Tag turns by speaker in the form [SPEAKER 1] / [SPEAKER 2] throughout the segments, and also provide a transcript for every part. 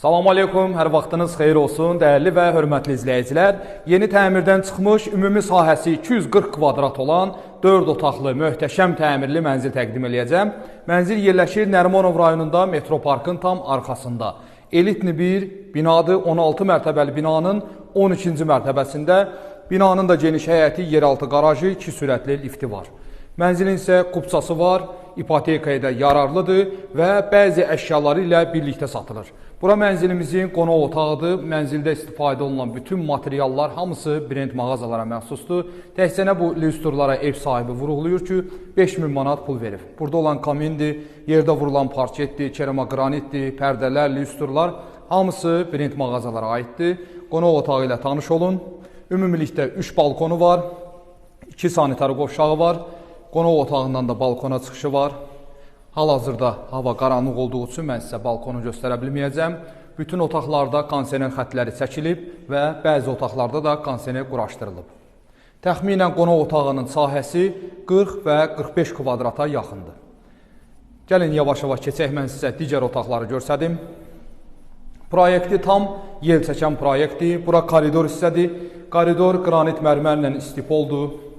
[SPEAKER 1] Salam aleykum, hər vaxtınız xeyir olsun, dəyərli və hörmətli izləyicilər. Yeni təmirdən çıxmış, ümumi sahəsi 240 kvadrat olan 4 otaqlı, möhtəşəm təmirli mənzil təqdim eləyəcəm. Mənzil yerləşir Nərimanov rayonunda Metro Parkın tam arxasında. Elitni bir binadır, 16 mərtəbəli binanın 12-ci mərtəbəsində. Binanın da geniş həyəti, yeraltı qarajı, 2 sürətli lifti var. Mənzilin isə kupçası var, ipotekaya da yararlıdır və bəzi əşyaları ilə birlikdə satılır. Bura mənzilimizin qonaq otağıdır. Mənzildə istifadə olunan bütün materiallar hamısı brend mağazalara məxsusdur. Təkcə nə bu lüstrlara ev sahibi vurğulayır ki, 5000 manat pul verib. Burada olan kamindir, yerdə vurulan parketdir, keramogranitdir, pərdələr, lüstrlar hamısı brend mağazalara aiddir. Qonaq otağı ilə tanış olun. Ümumilikdə 3 balkonu var, 2 sanitar qovşağı var. Qonaq otağından da balkona çıxışı var. Hal-hazırda hava qaranlıq olduğu üçün mən sizə balkonu göstərə bilməyəcəm. Bütün otaqlarda kondisioner xətləri çəkilib və bəzi otaqlarda da kondisioner quraşdırılıb. Təxminən qonaq otağının sahəsi 40 və 45 kvadrata yaxındır. Gəlin yavaş-yavaş keçək mən sizə digər otaqları göstərim. Proyekti tam yel çəkən proyektdir. Bura koridor hissədir. Koridor qranit mərmərlə istipoldur.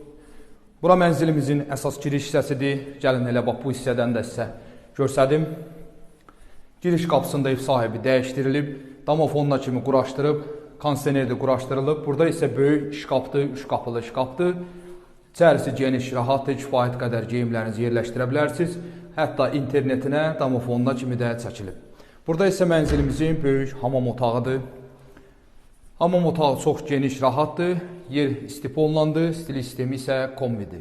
[SPEAKER 1] Bura mənzilimizin əsas giriş hissəsidir. Gəlin elə bax bu hissədən də sizə göstərim. Giriş qapısında ev sahibi dəyişdirilib, damofonla kimi quraşdırıb, kondisioner də quraşdırılıb. Burada isə böyük şkafdır, üç qapılı şkafdır. İçərisi geniş, rahatdır, kifayət qədər geyimlərinizi yerləşdirə bilərsiniz. Hətta internetinə damofonuna kimi də çəkilib. Burada isə mənzilimizin böyük hamam otağıdır. Hamam otağı çox geniş, rahatdır. Yer istif olunandır. Stil sistemi isə kombidir.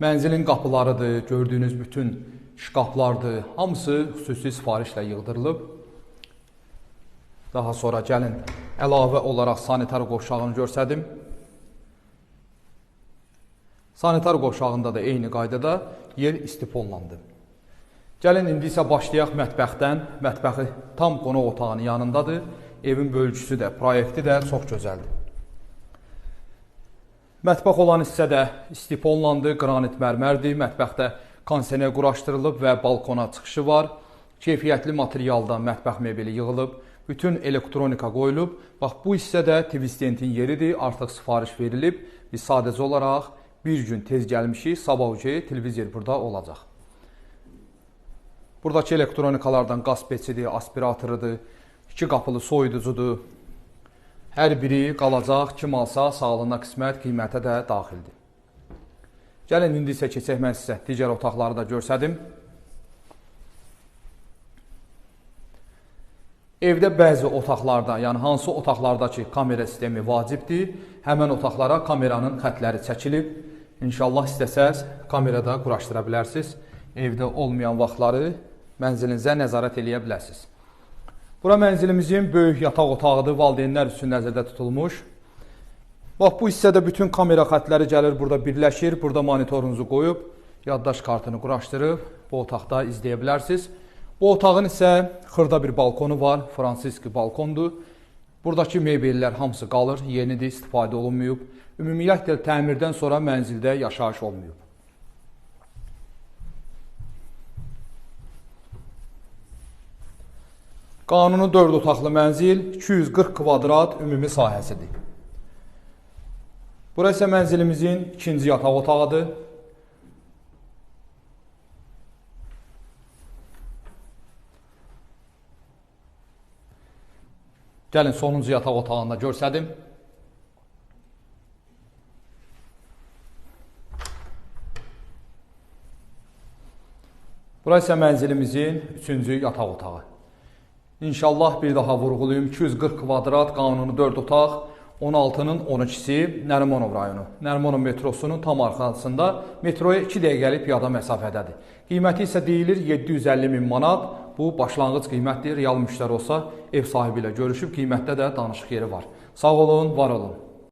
[SPEAKER 1] Mənzilin qapılarıdır, gördüyünüz bütün şkaflardır. Hamısı xüsusi sifarişlə yığdırılıb. Daha sonra gəlin əlavə olaraq sanitar qovşağını göstərdim. Sanitar qovşağında da eyni qaydada yer istif olunandır. Gəlin indi isə başlayaq mətbəxdən. Mətbəxi tam qonaq otağının yanındadır. Evin bölgüsü də, proyekti də çox gözəldir. Mətbəx olan hissədə istif olunandır, qranit mərmərdir. Mətbəxdə kondisioner quraşdırılıb və balkona çıxışı var. Keyfiyyətli materialdan mətbəx mebeli yığılıb, bütün elektronika qoyulub. Bax bu hissədə Twistentin yeridir, artıq sifariş verilib. Biz sadəcə olaraq bir gün tez gəlmişik, sabah ucu televizor burada olacaq. Buradakı elektronikalardan qaz peçidir, aspiratorudur, iki qapılı soyuducudur. Hər biri qalacaq, kim alsa sağlığına qismət, qiymətə də daxildir. Gəlin indi isə keçək mən sizə digər otaqları da göstərdim. Evdə bəzi otaqlarda, yəni hansı otaqlardakı kamera sistemi vacibdir, həmən otaqlara kameranın xətləri çəkilib. İnşallah istəsəz kamerada quraşdıra bilərsiniz. Evdə olmayan vaxtları mənzilinizə nəzarət eləyə bilərsiniz. Bura mənzilimizin böyük yataq otağıdır, valideynlər üçün nəzərdə tutulmuş. Bax bu hissədə bütün kamera xətləri gəlir, burada birləşir. Burada monitorunuzu qoyub, yaddaş kartını quraşdırıb bu otaqda izləyə bilərsiniz. Bu otağın isə xırda bir balkonu var, Fransiski balkondur. Buradakı mebellər hamısı qalır, yenidir, istifadə olunmayıb. Ümumiyyətlə təmirdən sonra mənzildə yaşayış olmayıb. Qanuni 4 otaqlı mənzil 240 kvadrat ümumi sahəsidir. Bura isə mənzilimizin ikinci yataq otağıdır. Gəlin sonuncu yataq otağında görsədim. Bura isə mənzilimizin üçüncü yataq otağı. İnşallah bir daha vurğulayım. 240 kvadrat qanuni 4 otaq, 16-nın 12-si Nərimanov rayonu. Nərimanov metrosunun tam arxasında metroya 2 dəqiqəlik piyada məsafədədir. Qiyməti isə deyilir 750 min manat. Bu başlanğıc qiymətdir. Real müştəri olsa ev sahibi ilə görüşüb qiymətdə də danışıq yeri var. Sağ olun, var olun.